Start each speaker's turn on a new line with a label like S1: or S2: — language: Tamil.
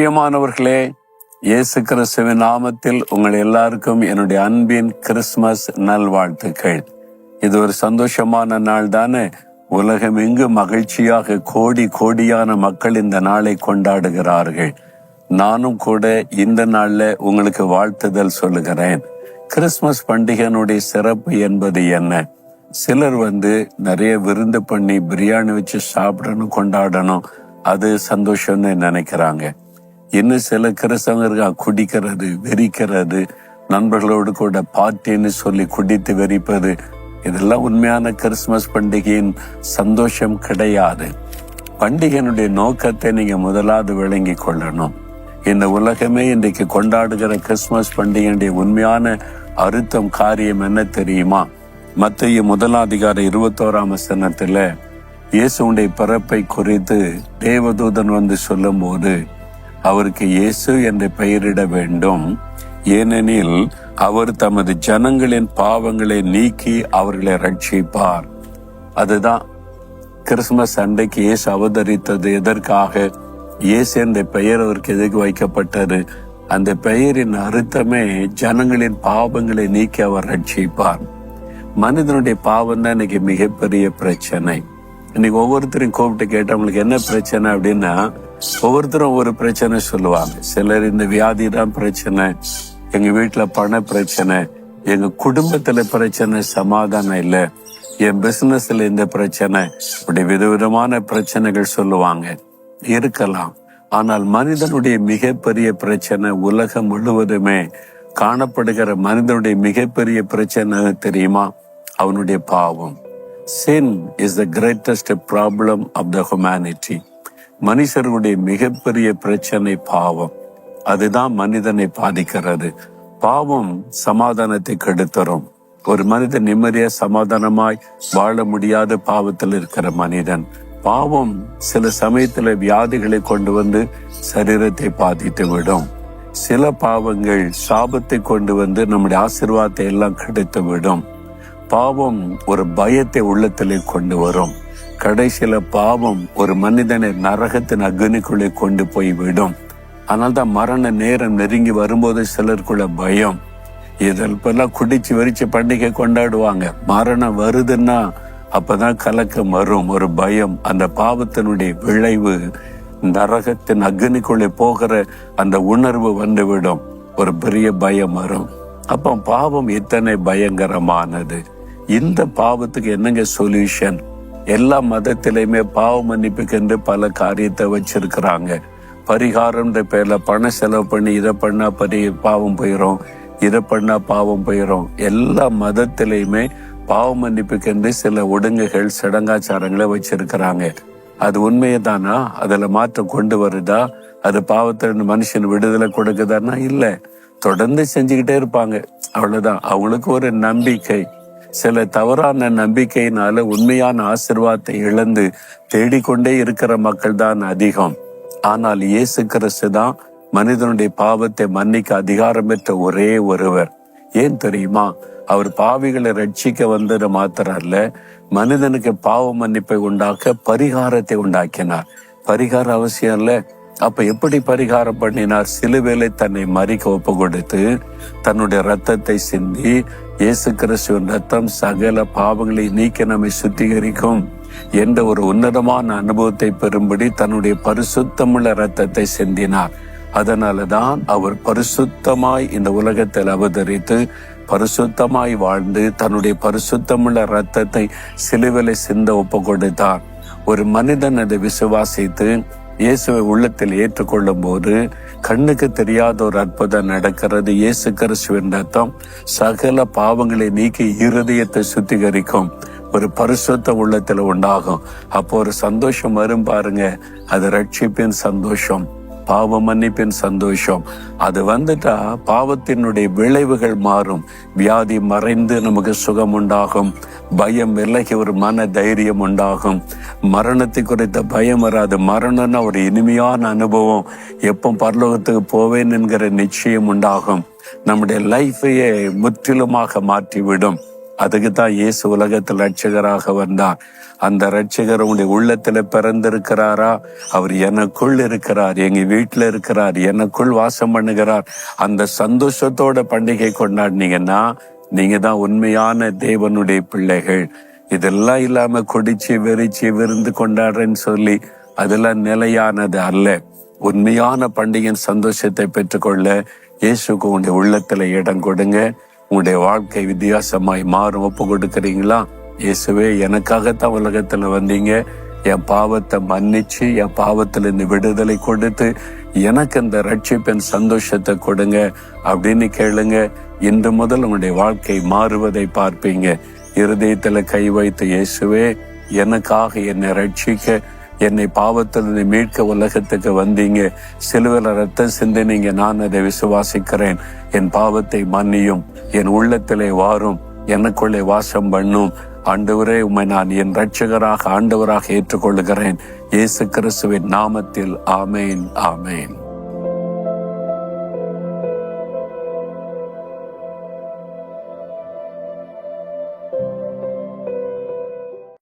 S1: பிரியமானவர்களே இயேசு கிறிஸ்துவின் நாமத்தில் உங்கள் எல்லாருக்கும் என்னுடைய அன்பின் கிறிஸ்துமஸ் நல்வாழ்த்துக்கள். இது ஒரு சந்தோஷமான நாள் தானே? உலகம் எங்கு மகிழ்ச்சியாக கோடி கோடியான மக்கள் இந்த நாளை கொண்டாடுகிறார்கள். நானும் கூட இந்த நாள்ல உங்களுக்கு வாழ்த்துதல் சொல்லுகிறேன். கிறிஸ்துமஸ் பண்டிகையினுடைய சிறப்பு என்பது என்ன? சிலர் வந்து நிறைய விருந்து பண்ணி பிரியாணி வச்சு சாப்பிடணும் கொண்டாடணும். அது சந்தோஷம்னு நினைக்கிறாங்க. இன்னும் சில கிறிஸ்தவங்க இருக்கா குடிக்கிறது வெறிக்கிறது நண்பர்களோடு கூட பார்ட்டின்னு சொல்லி குடித்து வெறிப்பது இதெல்லாம் உண்மையான கிறிஸ்துமஸ் பண்டிகையின் சந்தோஷம் கிடையாது. பண்டிகையினுடைய நோக்கத்தை நீங்க முதலாவது விளங்கி கொள்ளணும். இந்த உலகமே இன்றைக்கு கொண்டாடுகிற கிறிஸ்துமஸ் பண்டிகையுடைய உண்மையான அறுத்தம் காரியம் என்ன தெரியுமா? மத்திய முதலாதிகார இருபத்தோராம் வசனத்துல இயேசுடைய பிறப்பை குறித்து தேவதூதன் வந்து சொல்லும் போது அவருக்கு இயேசு என்று பெயரிட வேண்டும். ஏனெனில் அவர் தமது ஜனங்களின் பாவங்களை நீக்கி அவர்களை ரட்சிப்பார். அதுதான் கிறிஸ்துமஸ் அன்றைக்கு இயேசு அவதரித்தது எதற்காக? இயேசு என்ற பெயர் அவருக்கு எதுக்கு வைக்கப்பட்டது? அந்த பெயரின் அர்த்தமே ஜனங்களின் பாவங்களை நீக்கி அவர் ரட்சிப்பார். மனிதனுடைய பாவம் தான் இன்னைக்கு மிகப்பெரிய பிரச்சனை. இன்னைக்கு ஒவ்வொருத்தரையும் கூப்பிட்டு கேட்டவங்களுக்கு என்ன பிரச்சனை அப்படின்னா ஒவ்வொருத்தரும் ஒரு பிரச்சனை சொல்லுவாங்க. சிலர் இந்த வியாதி தான் பிரச்சனை எங்க வீட்டுல பண பிரச்சனை எங்க குடும்பத்துல பிரச்சனை சமாதானம் இல்லை. என் பிசினஸ்ல இந்த பிரச்சனை இப்படி விதவிதமான பிரச்சனைகள் சொல்லுவாங்க. இருக்கலாம். ஆனால் மனிதனுடைய மிகப்பெரிய பிரச்சனை உலகம் முழுவதுமே காணப்படுகிற மனிதனுடைய மிகப்பெரிய பிரச்சனை தெரியுமா? அவனுடைய பாவம். Sin is the greatest problem of the humanity மனுஷர்களுடைய மிகப்பெரிய பிரச்சனை பாவம். அதுதான் மனிதனை பாதிக்கிறது. பாவம் சமாதானத்தை கெடுத்தரும். ஒரு மனிதன் நிம்மதியா சமாதானமாய் வாழ முடியாத பாவத்தில் இருக்கிற மனிதன். பாவம் சில சமயத்துல வியாதிகளை கொண்டு வந்து சரீரத்தை பாதித்து விடும். சில பாவங்கள் சாபத்தை கொண்டு வந்து நம்முடைய ஆசிர்வாதத்தை எல்லாம் கிடைத்து விடும். பாவம் ஒரு பயத்தை உள்ளத்திலே கொண்டு வரும். கடைசியில பாவம் ஒரு மனிதனை நரகத்தின் அக்னிக்குள்ளே கொண்டு போய் விடும். ஆனால் தான் மரண நேரம் நெருங்கி வரும்போது சிலருக்குள்ள பயம். இதெல்லாம் குடிச்சு வெறிச்சு பண்டிகை கொண்டாடுவாங்க. மரணம் வருதுன்னா அப்பதான் கலக்கம் வரும். ஒரு பயம் அந்த பாவத்தினுடைய விளைவு நரகத்தின் அக்னிக்குள்ளே போகிற அந்த உணர்வு வந்துவிடும். ஒரு பெரிய பயம் வரும். அப்போ பாவம் இத்தனை பயங்கரமானது. இந்த பாவத்துக்கு என்னங்க சொல்யூஷன் எல்லா மதத்திலையுமே பாவ மன்னிப்புக்கென்று பல காரியத்தை வச்சிருக்கிறாங்க. பரிகாரம்ன்ற பேர்ல பணம் செலவு பண்ணி இதை பண்ணா பரி பாவம் போயிடும் இதை பண்ணா பாவம் போயிடும் எல்லா மதத்திலையுமே பாவ மன்னிப்புக்கென்று சில ஒடுங்குகள் சடங்காச்சாரங்களை வச்சிருக்கிறாங்க. அது உண்மையதானா? அதுல மாற்றம் கொண்டு வருதா? அது பாவத்தில் மனுஷன் விடுதலை கொடுக்குதானா? இல்ல. தொடர்ந்து செஞ்சுக்கிட்டே இருப்பாங்க. அவ்வளவுதான். அவங்களுக்கு ஒரு நம்பிக்கை. சில தவறான நம்பிக்கையினால உண்மையான ஆசிர்வாதத்தை இழந்து தேடிக்கொண்டே இருக்கிற மக்கள் தான் அதிகம். ஆனால் இயேசு கிறிஸ்து தான் மனிதனுடைய பாவத்தை மன்னிக்க அதிகாரம் பெற்ற ஒரே ஒருவர். ஏன் தெரியுமா? அவர் பாவிகளை ரட்சிக்க வந்தது மாத்திரம் அல்ல மனிதனுக்கு பாவ மன்னிப்பை உண்டாக்க பரிகாரத்தை உண்டாக்கினார். பரிகாரம் அவசியம் இல்ல. அப்ப எப்படி பரிகாரம் பண்ணினார்? சிலுவேலை தன்னை மறிக்க ஒப்பு கொடுத்து தன்னுடைய ரத்தத்தை சிந்தி இயேசு கிறிஸ்துவின் ரத்தம் சகல பாவங்களை நீக்க நம்மை சுத்திகரிக்கும் என்ற ஒரு உன்னதமான அனுபவத்தை பெறும்படி தன்னுடைய பரிசுத்தமுள்ள ரத்தத்தை சிந்தினார். அதனாலதான் அவர் பரிசுத்தமாய் இந்த உலகத்தில் அவதரித்து பரிசுத்தமாய் வாழ்ந்து தன்னுடைய பரிசுத்தமுள்ள ரத்தத்தை சிலுவிலை சிந்த ஒப்பு கொடுத்தார் ஒரு மனிதன் அதை விசுவாசித்து இயேசுவை உள்ளத்தில் ஏற்றுக்கொள்ளும் போது கண்ணுக்கு தெரியாத ஒரு அற்புதம் நடக்கிறது. இயேசு கிறிஸ்துவின் ரத்தம் சகல பாவங்களை நீக்கி இருதயத்தை சுத்திகரிக்கும் ஒரு பரிசுத்த உள்ளத்துல உண்டாகும். அப்போ ஒரு சந்தோஷம் வரும் பாருங்க. அது ரட்சிப்பின் சந்தோஷம் பாவ மன்னிப்பின் சந்தோஷம். அது வந்துட்டா பாவத்தினுடைய விளைவுகள் மாறும். வியாதி மறைந்து நமக்கு சுகம் உண்டாகும் பயம் விலகி ஒரு மன தைரியம் உண்டாகும். மரணத்தை குறித்த பயம் வராது. மரணம்னா ஒரு இனிமையான அனுபவம். எப்போ பரலோகத்துக்கு போவேன் என்கிற நிச்சயம் உண்டாகும். நம்முடைய லைஃபையே முற்றிலுமாக மாற்றிவிடும். அதுக்கு தான் இயேசு உலகத்தில் ரட்சகராக வந்தார். அந்த ரட்சகர் உங்களுடைய உள்ளத்துல பிறந்திருக்கிறாரா? அவர் எனக்குள் இருக்கிறார். எங்க வீட்டில் இருக்கிறார். எனக்குள் வாசம் பண்ணுகிறார். அந்த சந்தோஷத்தோட பண்டிகை கொண்டாடினீங்கன்னா நீங்க தான் உண்மையான தேவனுடைய பிள்ளைகள். இதெல்லாம் இல்லாம கொடிச்சு வெறிச்சு விருந்து கொண்டாடுறேன்னு சொல்லி அதெல்லாம் நிலையானது அல்ல. உண்மையான பண்டிகையின் சந்தோஷத்தை பெற்றுக்கொள்ள இயேசுக்கு உங்களுடைய உள்ளத்துல இடம் கொடுங்க. உங்களுடைய வாழ்க்கை வித்தியாசமாய் மாறும். ஒப்பு கொடுக்குறீங்களா? இயேசுவே எனக்காகத்தான் உலகத்துல வந்தீங்க. என் பாவத்தை மன்னிச்சு என் பாவத்துல இருந்து விடுதலை கொடுத்து எனக்கு இந்த ரட்சிப்பின் சந்தோஷத்தை கொடுங்க அப்படின்னு கேளுங்க. இன்று முதல் உங்களுடைய வாழ்க்கை மாறுவதை பார்ப்பீங்க. இருதயத்துல கை வைத்து இயேசுவே எனக்காக என்னை ரட்சிக்க என்னை பாவத்திலிருந்து மீட்க உலகத்துக்கு வந்தீங்க. சிலுவையில் ரத்தம் சிந்தினீங்க நான் அதை விசுவாசிக்கிறேன். என் பாவத்தை மன்னியும் என் உள்ளத்திலே வாரும் எனக்குள்ளே வாசம் பண்ணும். ஆண்டவரே உம்மை நான் என் ரட்சகராக ஆண்டவராக ஏற்றுக்கொள்கிறேன் இயேசு கிறிஸ்துவின் நாமத்தில் ஆமேன் ஆமேன்.